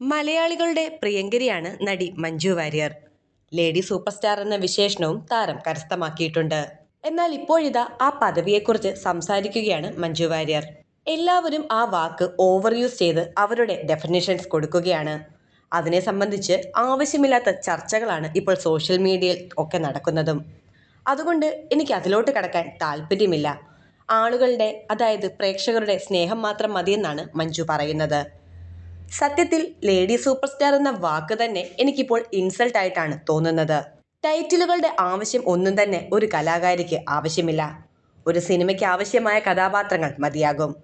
മലയാളികളുടെ പ്രിയങ്കരിയാണ് നടി Manju Warrier. Lady super star എന്ന വിശേഷണവും താരം കരസ്ഥമാക്കിയിട്ടുണ്ട്. എന്നാൽ ഇപ്പോഴിതാ ആ പദവിയെക്കുറിച്ച് സംസാരിക്കുകയാണ് മഞ്ജു വാര്യർ. എല്ലാവരും ആ വാക്ക് ഓവർ യൂസ് ചെയ്ത് അവരുടെ ഡെഫിനേഷൻസ് കൊടുക്കുകയാണ്. അതിനെ സംബന്ധിച്ച് ആവശ്യമില്ലാത്ത ചർച്ചകളാണ് ഇപ്പോൾ സോഷ്യൽ മീഡിയയിൽ ഒക്കെ നടക്കുന്നതും. അതുകൊണ്ട് എനിക്ക് അതിലോട്ട് കടക്കാൻ താല്പര്യമില്ല. ആളുകളുടെ അതായത് പ്രേക്ഷകരുടെ സ്നേഹം മാത്രം മതിയെന്നാണ് മഞ്ജു പറയുന്നത്. സത്യത്തിൽ ലേഡി സൂപ്പർ സ്റ്റാർ എന്ന വാക്ക് തന്നെ എനിക്കിപ്പോൾ ഇൻസൾട്ട് ആയിട്ടാണ് തോന്നുന്നത്. ടൈറ്റിലുകളുടെ ആവശ്യം ഒന്നും തന്നെ ഒരു കലാകാരിക്ക് ആവശ്യമില്ല. ഒരു സിനിമയ്ക്ക് ആവശ്യമായ കഥാപാത്രങ്ങൾ മതിയാകും.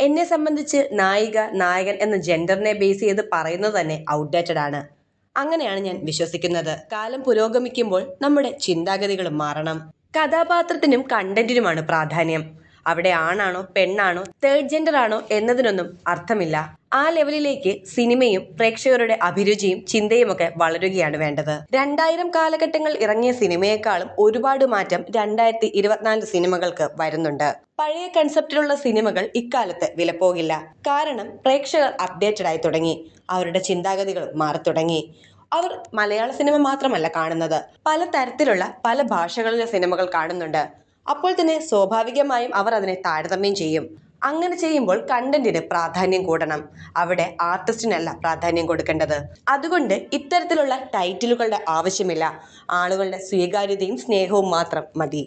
എന്നെ സംബന്ധിച്ച് നായിക നായകൻ എന്ന ജെൻഡറിനെ ബേസ് ചെയ്ത് പറയുന്നത് തന്നെ ഔട്ട്ഡേറ്റഡ് ആണ്. അങ്ങനെയാണ് ഞാൻ വിശ്വസിക്കുന്നത്. കാലം പുരോഗമിക്കുമ്പോൾ നമ്മുടെ ചിന്താഗതികളും മാറണം. കഥാപാത്രത്തിനും കണ്ടന്റിനുമാണ് പ്രാധാന്യം. അവിടെ ആണാണോ പെണ്ണാണോ തേർഡ് ജെൻഡർ ആണോ എന്നതിനൊന്നും അർത്ഥമില്ല. ആ ലെവലിലേക്ക് സിനിമയും പ്രേക്ഷകരുടെ അഭിരുചിയും ചിന്തയും ഒക്കെ വളരുകയാണ് വേണ്ടത്. രണ്ടായിരം കാലഘട്ടങ്ങൾ ഇറങ്ങിയ സിനിമയെക്കാളും ഒരുപാട് മാറ്റം രണ്ടായിരത്തി ഇരുപത്തിനാല് സിനിമകൾക്ക് വരുന്നുണ്ട്. പഴയ കൺസെപ്റ്റിലുള്ള സിനിമകൾ ഇക്കാലത്ത് വിലപ്പോകില്ല. കാരണം പ്രേക്ഷകർ അപ്ഡേറ്റഡ് ആയി തുടങ്ങി. അവരുടെ ചിന്താഗതികൾ മാറി തുടങ്ങി. അവർ മലയാള സിനിമ മാത്രമല്ല കാണുന്നത്. പല തരത്തിലുള്ള പല ഭാഷകളിലെ സിനിമകൾ കാണുന്നുണ്ട്. അപ്പോൾ തന്നെ സ്വാഭാവികമായും അവർ അതിനെ താരതമ്യം ചെയ്യും. അങ്ങനെ ചെയ്യുമ്പോൾ കണ്ടന്റിന് പ്രാധാന്യം കൂടണം. അവിടെ ആർട്ടിസ്റ്റിനല്ല പ്രാധാന്യം കൊടുക്കേണ്ടത്. അതുകൊണ്ട് ഇത്തരത്തിലുള്ള ടൈറ്റിലുകളുടെ ആവശ്യമില്ല. ആളുകളുടെ സ്വീകാര്യതയും സ്നേഹവും മാത്രം മതി.